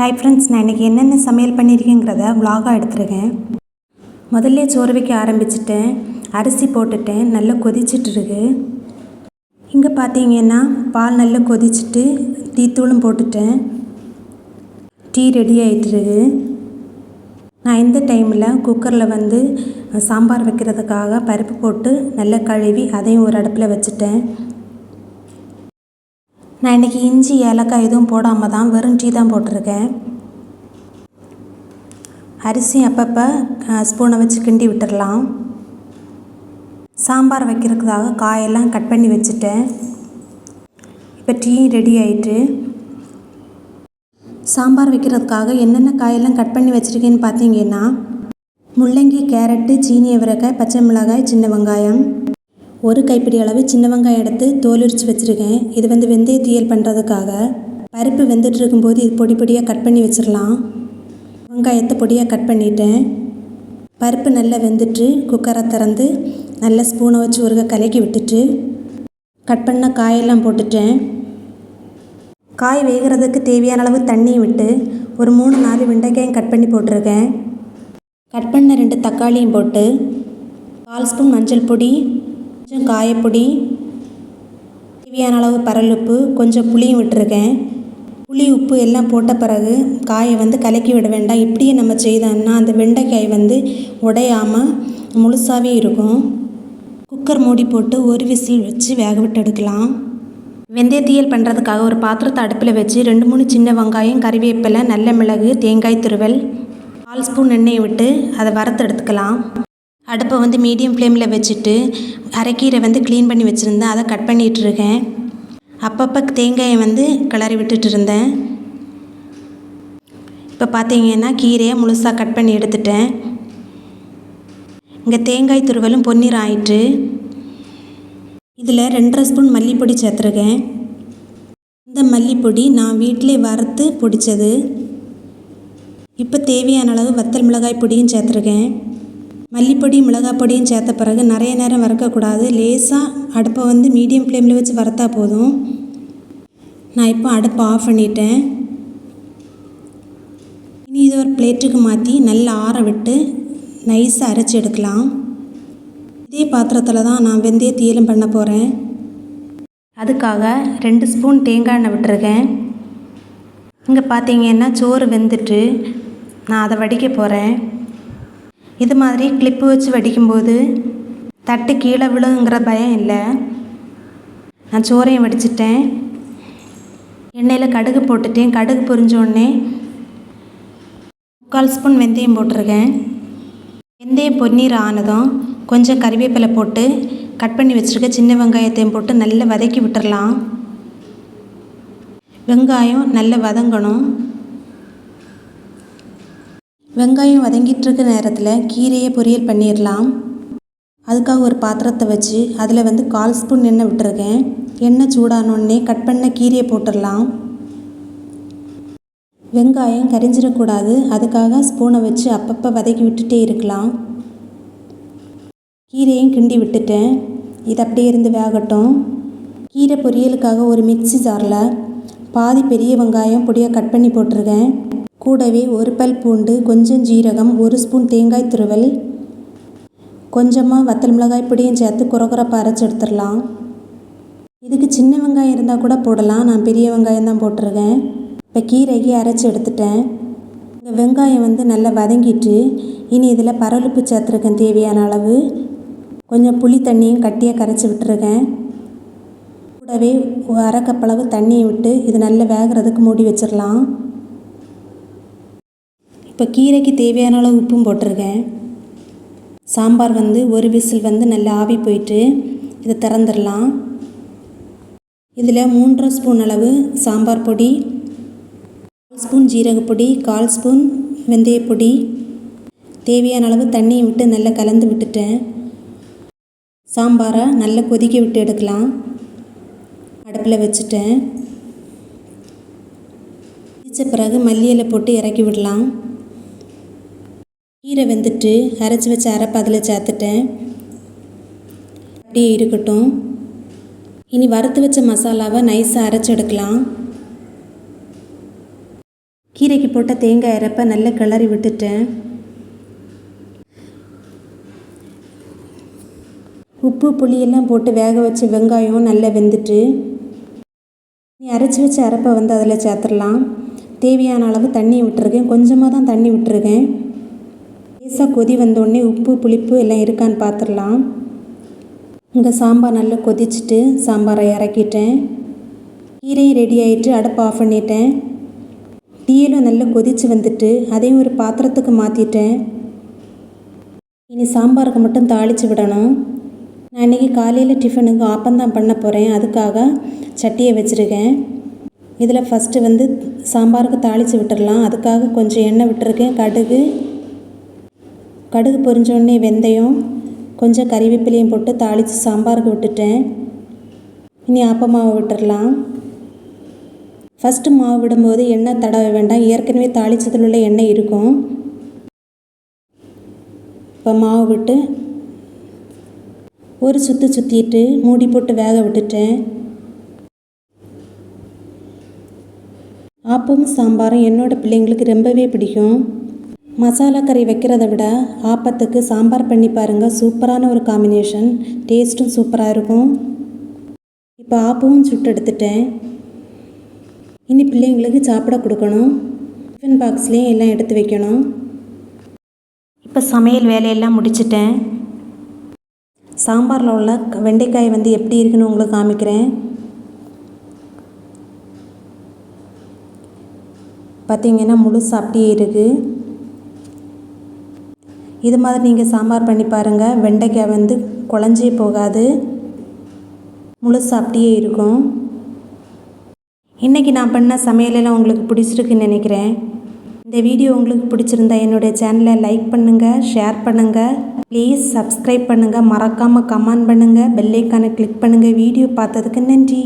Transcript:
Hi friends நான் இன்றைக்கி என்னென்ன சமையல் பண்ணியிருக்கேங்கிறத விலாகாக எடுத்துருக்கேன். முதல்ல சோறு வைக்க ஆரம்பிச்சிட்டேன். அரிசி போட்டுட்டேன். நல்லா கொதிச்சிட்டு இருக்கு இங்கே பார்த்தீங்கன்னா பால் நல்லா கொதிச்சிட்டு டீத்தூளும் போட்டுட்டேன். டீ ரெடி ஆகிட்டுருக்கு நான் இந்த டைமில் குக்கரில் வந்து சாம்பார் வைக்கிறதுக்காக பருப்பு போட்டு நல்லா கழுவி அதையும் ஒரு அடுப்பில் வச்சுட்டேன். நான் இன்றைக்கி இஞ்சி ஏலக்காய் எதுவும் போடாமல் தான் வெறும் டீ தான் போட்டிருக்கேன். அரிசி அப்பப்போ ஸ்பூனை வச்சு கிண்டி விட்டுடலாம் சாம்பார் வைக்கிறதுக்காக காயெல்லாம் கட் பண்ணி வச்சுட்டேன். இப்போ டீ ரெடி ஆயிட்டு சாம்பார் வைக்கிறதுக்காக என்னென்ன காயெல்லாம் கட் பண்ணி வச்சுருக்கேன்னு பார்த்தீங்கன்னா முள்ளங்கி கேரட்டு சீனி அவரைக்காய் பச்சை மிளகாய் சின்ன வெங்காயம் ஒரு கைப்பிடி அளவு சின்ன வெங்காயம் எடுத்து தோலுரிச்சு வச்சுருக்கேன். இது வந்து வெந்தய தீயல் பண்ணுறதுக்காக பருப்பு வெந்துட்டு இருக்கும்போது இது பொடி பொடியாக கட் பண்ணி வச்சிடலாம் வெங்காயத்தை பொடியாக கட் பண்ணிட்டேன். பருப்பு நல்லா வெந்துட்டு குக்கரை திறந்து நல்லா ஸ்பூனை வச்சு ஒருக்க கலக்கி விட்டுட்டு கட் பண்ண காயெல்லாம் போட்டுட்டேன். காய் வேகிறதுக்கு தேவையான அளவு தண்ணி விட்டு ஒரு மூணு நாலு வெண்டைக்காயும் கட் பண்ணி போட்டிருக்கேன். கட் பண்ண ரெண்டு தக்காளியும் போட்டு கால் ஸ்பூன் மஞ்சள் பொடி கொஞ்சம் காயப்பொடி தேவையான அளவு பரலுப்பு கொஞ்சம் புளியும் விட்டுருக்கேன். புளி உப்பு எல்லாம் போட்ட பிறகு காயை வந்து கலக்கி விட வேண்டாம். இப்படியே நம்ம செய்தோம்னா அந்த வெண்டைக்காய் வந்து உடையாமல் முழுசாகவே இருக்கும். குக்கர் மூடி போட்டு ஒரு விசில் வச்சு வேக விட்டு எடுக்கலாம். வெந்தயத்தீயல் பண்ணுறதுக்காக ஒரு பாத்திரத்தை அடுப்பில் வச்சு ரெண்டு மூணு சின்ன வெங்காயம் கறிவேப்பிலை நல்ல மிளகு தேங்காய் துருவல் கால் ஸ்பூன் எண்ணெயை விட்டு அதை வறுத்து எடுத்துக்கலாம். அடுப்பை வந்து மீடியம் ஃப்ளேமில் வச்சுட்டு அரைக்கீரை வந்து க்ளீன் பண்ணி வச்சுருந்தேன். அதை கட் பண்ணிகிட்டு இருக்கேன் அப்பப்போ தேங்காயை வந்து கிளறி விட்டுட்டு இருந்தேன். இப்போ பார்த்தீங்கன்னா கீரையை முழுசாக கட் பண்ணி எடுத்துட்டேன். இங்கே தேங்காய் துருவலும் பொன்னீர் ஆயிட்டு இதில் ரெண்டரை ஸ்பூன் மல்லிப்பொடி சேர்த்துருக்கேன். இந்த மல்லிப்பொடி நான் வீட்டிலே வறுத்து பொடித்தது இப்போ தேவையான அளவு வத்தல் மிளகாய் பொடியும் சேர்த்துருக்கேன். மல்லிப்பொடி மிளகாப்பொடியும் சேர்த்த பிறகு நிறைய நேரம் வறுக்கக்கூடாது. லேசாக அடுப்பை வந்து மீடியம் ஃப்ளேமில் வச்சு வறுத்தா போதும். நான் இப்போ அடுப்பை ஆஃப் பண்ணிட்டேன். இனி இது ஒரு பிளேட்டுக்கு மாற்றி நல்லா ஆற விட்டு நைஸாக அரைச்சி எடுக்கலாம். இதே பாத்திரத்தில் தான் நான் வெந்தய தீயலும் பண்ண போகிறேன் அதுக்காக ரெண்டு ஸ்பூன் தேங்காய் எண்ணெய் விட்டுருக்கேன். இங்கே பார்த்தீங்கன்னா சோறு வெந்துட்டு நான் அதை வடிக்க போகிறேன் இது மாதிரி கிளிப்பு வச்சு வடிக்கும்போது தட்டு கீழே விழுங்கிற பயம் இல்லை. நான் சோறையும் வடிச்சிட்டேன். எண்ணெயில் கடுகு போட்டுட்டேன். கடுகு பொரிஞ்சோடனே முக்கால் ஸ்பூன் வெந்தயம் போட்டிருக்கேன். வெந்தயம் பொன்னீர் ஆனதும் கொஞ்சம் கறிவேப்பிலை போட்டு கட் பண்ணி வச்சுருக்க சின்ன வெங்காயத்தையும் போட்டு நல்லா வதக்கி விட்டுடலாம் வெங்காயம் நல்லா வதங்கணும். வெங்காயம் வதங்கிட்டு இருக்க நேரத்தில் கீரையை பொரியல் பண்ணிடலாம் அதுக்காக ஒரு பாத்திரத்தை வச்சு அதில் வந்து கால் ஸ்பூன் எண்ணெய் விட்டுருக்கேன். எண்ணெய் சூடானோடனே கட் பண்ண கீரையை போட்டுடலாம் வெங்காயம் கரிஞ்சிடக்கூடாது. அதுக்காக ஸ்பூனை வச்சு அப்பப்போ வதக்கி விட்டுட்டே இருக்கலாம். கீரையும் கிண்டி விட்டுட்டேன். இது அப்படியே இருந்து வேகட்டும். கீரை பொரியலுக்காக ஒரு மிக்ஸி ஜாரில் பாதி பெரிய வெங்காயம் பொடியாக கட் பண்ணி போட்டிருக்கேன். கூடவே ஒரு பல் பூண்டு கொஞ்சம் ஜீரகம் ஒரு ஸ்பூன் தேங்காய் துருவல். கொஞ்சமாக வத்தல் மிளகாய் பொடியும் சேர்த்து குறக்குறப்பாக அரைச்சி எடுத்துடலாம். இதுக்கு சின்ன வெங்காயம் இருந்தால் கூட போடலாம். நான் பெரிய வெங்காயம் தான் போட்டிருக்கேன். இப்போ கீரைக்கு அரைச்சி எடுத்துட்டேன். இந்த வெங்காயம் வந்து நல்லா வதங்கிட்டு இனி இதில் பரவலுப்பு சேர்த்துருக்கேன் தேவையான அளவு. கொஞ்சம் புளி தண்ணியும் கட்டியாக கரைச்சி விட்டுருக்கேன். கூடவே அரைக்கப்பளவு அரை தண்ணியை விட்டு இது நல்லா வேகிறதுக்கு மூடி வச்சிடலாம் இப்போ கீரைக்கு தேவையான அளவு உப்பும் போட்டிருக்கேன். சாம்பார் வந்து ஒரு விசில் வந்து நல்லா ஆவி போயிட்டு இதை திறந்துடலாம் இதில் மூன்றரை ஸ்பூன் அளவு சாம்பார் பொடி கால் ஸ்பூன் ஜீரகப்பொடி கால் ஸ்பூன் வெந்தயப்பொடி தேவையான அளவு தண்ணியை விட்டு நல்லா கலந்து விட்டுட்டேன். சாம்பாரை நல்லா கொதிக்க விட்டு எடுக்கலாம். அடுப்பில் வச்சுட்டேன். வச்ச பிறகு மல்லி போட்டு இறக்கி விடலாம். கீரை வெந்துட்டு அரைச்சி வச்ச அரைப்பு அதில் சேர்த்துட்டேன். அப்படியே இருக்கட்டும். இனி வறுத்து வச்ச மசாலாவை நைஸாக அரைச்சி எடுக்கலாம். கீரைக்கு போட்ட தேங்காய் அரைப்பை நல்லா கிளறி விட்டுட்டேன். உப்பு புளியெல்லாம் போட்டு வேக வச்ச வெங்காயம் நல்லா வெந்துட்டு அரைச்சி வச்ச அரைப்பை வந்து அதில் சேர்த்துடலாம். தேவையான அளவு தண்ணி விட்டுருக்கேன். கொஞ்சமாக தான் தண்ணி விட்டுருக்கேன். லேசாக கொதி வந்தோடனே உப்பு புளிப்பு எல்லாம் இருக்கான்னு பார்த்துடலாம். இங்கே சாம்பார் நல்லா கொதிச்சுட்டு சாம்பாரை இறக்கிட்டேன். கீரையும் ரெடி ஆகிட்டு அடுப்பை ஆஃப் பண்ணிட்டேன். தீயிலும் நல்லா கொதிச்சு வந்துட்டு அதையும் ஒரு பாத்திரத்துக்கு மாற்றிட்டேன் இனி சாம்பாருக்கு மட்டும் தாளித்து விடணும். நான் இன்றைக்கி காலையில் டிஃபனுக்கு ஆப்பந்தான் பண்ண போகிறேன் அதுக்காக சட்டியை வச்சுருக்கேன். இதில் ஃபஸ்ட்டு வந்து சாம்பாருக்கு தாளித்து விட்டுடலாம் அதுக்காக கொஞ்சம் எண்ணெய் விட்டுருக்கேன். கடுகு. கடுகு பொரிஞ்சோடனே வெந்தயம். கொஞ்சம் கறிவேப்பிலையும் போட்டு தாளித்து சாம்பாருக்கு விட்டுட்டேன். இனி ஆப்ப மாவு விட்டுடலாம் ஃபஸ்ட்டு மாவு விடும்போது எண்ணெய் தடவ வேண்டாம். ஏற்கனவே தாளித்ததில் உள்ள எண்ணெய் இருக்கும். இப்போ மாவு விட்டு ஒரு சுற்று சுற்றிட்டு மூடி போட்டு வேக விட்டுட்டேன். ஆப்பமும் சாம்பாரும் என்னோட பிள்ளைங்களுக்கு ரொம்பவே பிடிக்கும். மசாலா கறி வைக்கிறத விட ஆப்பத்துக்கு சாம்பார் பண்ணி பாருங்கள் சூப்பரான ஒரு காம்பினேஷன் டேஸ்ட்டும் சூப்பராக இருக்கும். இப்போ ஆப்பமும் சுட்டு எடுத்துட்டேன். இனி பிள்ளைங்களுக்கு சாப்பிட கொடுக்கணும். டிஃபன் பாக்ஸ்லேயும் எல்லாம் எடுத்து வைக்கணும். இப்போ சமையல் வேலையெல்லாம் முடிச்சிட்டேன். சாம்பாரில் உள்ள க- வெண்டைக்காய் வந்து எப்படி இருக்குன்னு உங்களுக்கு காமிக்கிறேன். பார்த்தீங்கன்னா முழுசு அப்படியே இருக்குது இது மாதிரி நீங்கள் சாம்பார் பண்ணி பாருங்கள் வெண்டைக்காய் வந்து குழஞ்சே போகாது. முழுசு அப்படியே இருக்கும். இன்றைக்கி நான் பண்ண சமையலெல்லாம் உங்களுக்கு பிடிச்சிருக்குன்னு நினைக்கிறேன். இந்த வீடியோ உங்களுக்கு பிடிச்சிருந்தா என்னுடைய சேனலை லைக் பண்ணுங்கள் ஷேர் பண்ணுங்கள் ப்ளீஸ் சப்ஸ்கிரைப் பண்ணுங்கள் மறக்காமல் கமெண்ட் பண்ணுங்கள் பெல்லைக்கானை கிளிக் பண்ணுங்கள் வீடியோ பார்த்ததுக்கு நன்றி.